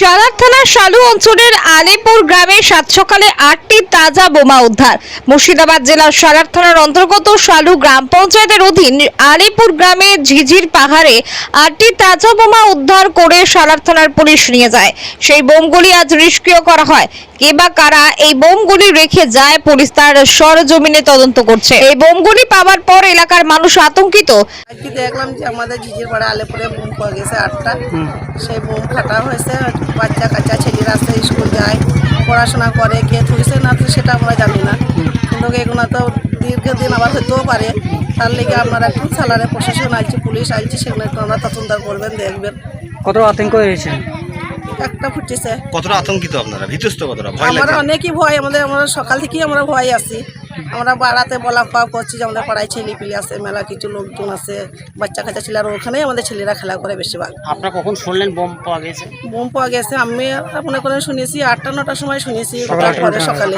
সালার থানার শালু অঞ্চলের আলিপুর গ্রামে সাত সকালে আটটি তাজা বোমা উদ্ধার। মুর্শিদাবাদ জেলার সালার থানার অন্তর্গত শালু গ্রাম পঞ্চায়েতের অধীন আলিপুর গ্রামে ঝিঝির পাহাড়ে আটটি তাজা বোমা উদ্ধার করে সালার থানার পুলিশ নিয়ে যায়। সেই বোমগুলি আজ নিষ্ক্রিয় করা হয়। কে বা কারা এই বোমগুলি রেখে যায় পুলিশ তার সরজমিনে তদন্ত করছে। এই বোমগুলি পাওয়ার পর এলাকার মানুষ আতঙ্কিত। দেখলাম যে আমাদের ঝিঝির পাড়া আলেপুরে বোম পাওয়া গেছে আটটা। সেই বোম ফাটা হয়েছে বাচ্চা কাচ্চা ছেলেরা আছে স্কুল যায় পড়াশোনা করে কে থুইছে না তো সেটা আমরা জানি না। কিন্তু এগুলো তো দীর্ঘদিন আবার হতেও পারে। তার লেগে আপনারা একটু সালারে প্রশাসন আসছে পুলিশ আসছে সেগুলো একটু আমরা তদন্ত করবেন দেখবেন। কত আতঙ্ক হয়েছে? একটা ফুটেছে। কতটা আতঙ্কিত আপনারা? ভীতস্ত কতটা? ভয় আমরা অনেকই ভয় আমাদের আমরা সকাল থেকেই আমরা ভয় আছি। আমরা বাড়াতে বলা পাওয়া করছি যে আমাদের পাড়ায় ছেলে পিলি আছে মেলা কিছু লোকজন আছে বাচ্চা কাচ্চা ছেলেরা ওখানেই আমাদের ছেলেরা খেলা করে বেশিরভাগ। আপনারা কখন শুনলেন বোম পাওয়া গেছে? বোম পাওয়া গেছে আমি মনে করেন শুনেছি আটটা নটার সময় শুনেছি সকালে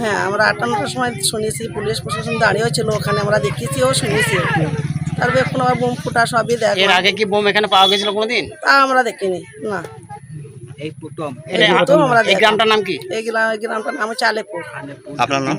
হ্যাঁ আমরা আটটা নটার সময় শুনেছি পুলিশ প্রশাসন দাঁড়িয়েও ছিল ওখানে আমরা দেখেছিও শুনেছি। তারপরে এখন আবার বোম ফুটা সবই এর দেখলাম আগে কি বোম এখানে পাওয়া গেছিল কোনোদিন? তা আমরা দেখিনি না। এই। গ্রামটার নাম কি? এই গ্রাম এই গ্রামটার নাম হচ্ছে আলেপুর। আপনার নাম?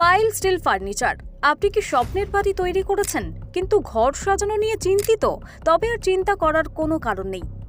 পাইল স্টিল ফার্নিচার আপনি কি স্বপ্নের বাড়ি তৈরি করেছেন? কিন্তু ঘর সাজানো নিয়ে চিন্তিত। তবে আর চিন্তা করার কোনো কারণ নেই।